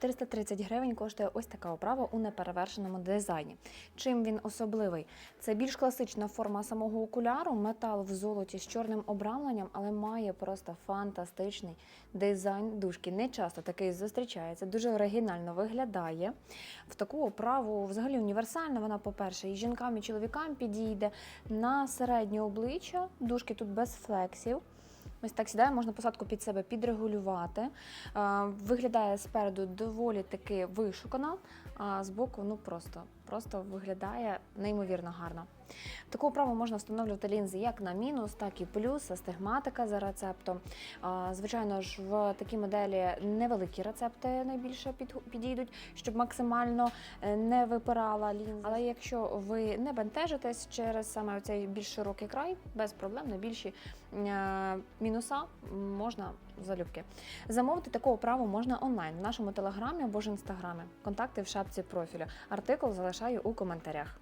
430 гривень коштує ось така оправа у неперевершеному дизайні. Чим він особливий? Це більш класична форма самого окуляру, метал в золоті з чорним обрамленням, але має просто фантастичний дизайн дужки. Не часто такий зустрічається, дуже оригінально виглядає. В таку оправу взагалі універсальна. Вона, по-перше, і жінкам, і чоловікам підійде на середнє обличчя. Дужки тут без флексів. Ось так сідає, можна посадку під себе підрегулювати. Е, Виглядає спереду доволі таки вишукано, а збоку ну просто, просто виглядає неймовірно гарно. Таку оправу можна встановлювати лінзи як на мінус, так і плюс, астигматика за рецептом. Звичайно ж, в такій моделі невеликі рецепти найбільше підійдуть, щоб максимально е, не випирала лінза. Але якщо ви не бентежитесь через саме цей більш широкий край, без проблем на більші е, мінуса можна залюбки. Замовити такого оправу можна онлайн в нашому телеграмі або ж інстаграмі. Контакти в шапці профілю. Артикул залишаю у коментарях.